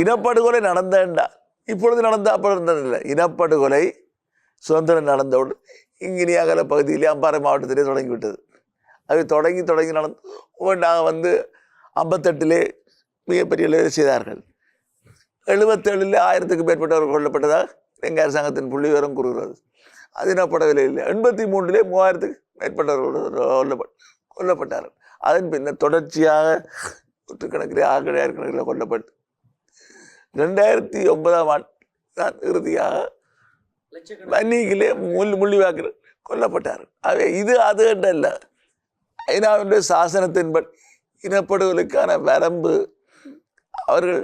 இனப்படுகொலை நடந்தேன்டா இப்பொழுது நடந்த அப்போ இல்லை இனப்படுகொலை சுதந்திரம் நடந்தவுடன் இங்கினி அகல பகுதியிலே அம்பாறை மாவட்டத்திலே தொடங்கிவிட்டது. அது தொடங்கி தொடங்கி நடந்து நாங்கள் வந்து ஐம்பத்தெட்டிலே மிகப்பெரிய வேலை செய்தார்கள். எழுபத்தேழில் ஆயிரத்துக்கு மேற்பட்டவர் கொல்லப்பட்டதாக எங்கள் அரசாங்கத்தின் புள்ளி விவரம் கூறுகிறது. அது இனப்படவில்லை. இல்லை எண்பத்தி மூன்றிலே மூவாயிரத்துக்கு மேற்பட்டவர்கள் கொல்லப்பட் கொல்லப்பட்டார்கள். அதன் பின்னர் தொடர்ச்சியாக நூற்றுக்கணக்கிலே ஆயிரம் கணக்கில் கொல்லப்பட்டு ரெண்டாயிரத்தி ஒன்பதாம் ஆண்டு தான் இறுதியாக வன்னியிலே முள் முள்ளிவாக்கில் கொல்லப்பட்டார். ஆகவே இது அது அல்ல. ஐநாவினுடைய சாசனத்தின்படி இனப்படுவதற்கான வரம்பு அவர்கள்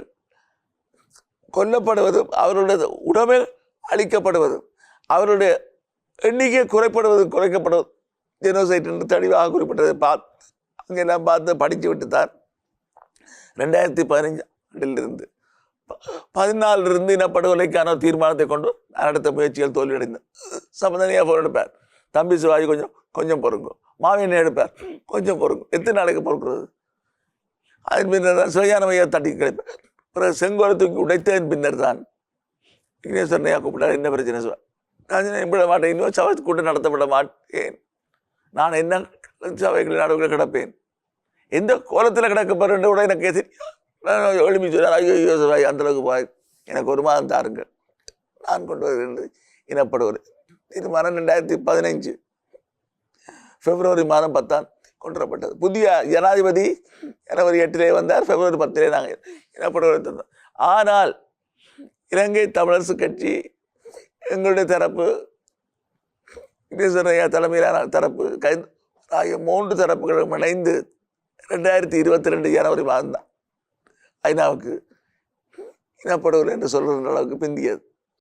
கொல்லப்படுவதும் அவர்களுடைய உடமை அழிக்கப்படுவதும் அவருடைய எண்ணிக்கை குறைப்படுவதும் குறைக்கப்படுவதும் ஜெனோசைட் என்று தெளிவாக குறிப்பிட்டதை பார்த்து அங்கெல்லாம் பார்த்து படித்து விட்டு தான் ரெண்டாயிரத்தி பதினஞ்சு ஆண்டிலிருந்து பதினாலிருந்து இனப்படுகொலைக்கான ஒரு தீர்மானத்தை கொண்டு நடத்த முயற்சிகள் தோல்வியடைந்தேன் சம்பந்தனையாக போர் எடுப்பார். தம்பி சிவாஜி கொஞ்சம் கொஞ்சம் பொறுங்கும் மாவியனை எடுப்பார்? கொஞ்சம் பொறுங்கும் எத்தனை நாளைக்கு பொறுக்கிறது? அதன் பின்னர் தான் சிவஞானமையா தட்டி கிடைப்பார் பிறகு செங்கோலை தூக்கி உடைத்ததன் பின்னர் தான் விக்னேஸ்வரனையா கூப்பிட்டார்? என்ன பிரச்சனை சிவா? நான் விட மாட்டேன். இன்னும் சபை கூட்டம் நடத்தப்பட மாட்டேன். நான் என்ன சபைகளில் நடுவில் கிடப்பேன்? எந்த கோலத்தில் கிடக்க போகிறேன் கூட எனக்கு தெரியும் எழுப்பி சொன்னார் ஐயோ ஐயோ அந்த அளவுக்கு போய். எனக்கு ஒரு மாதம் தாருங்கள் நான் கொண்டு இனப்படுவர் இனப்படுவது. தீர்மானம் ரெண்டாயிரத்தி பதினைஞ்சு. பிப்ரவரி மாதம் பத்தாம் கொண்டு வரப்பட்டது புதிய ஜனாதிபதி ஜனவரி எட்டிலே வந்தார் பிப்ரவரி பத்திலே நாங்கள் இனப்படுகொலை தந்தோம். ஆனால் இலங்கை தமிழரசு கட்சி எங்களுடைய தரப்பு விக்னேஸ்வரய்யா தலைமையிலான தரப்பு கை ஆகிய மூன்று தரப்புகளும் இணைந்து ரெண்டாயிரத்தி இருபத்தி ரெண்டு ஜனவரி மாதம் தான் ஐநாவுக்கு இனப்படுகொலை என்று சொல்கிற அளவுக்கு பிந்தியது.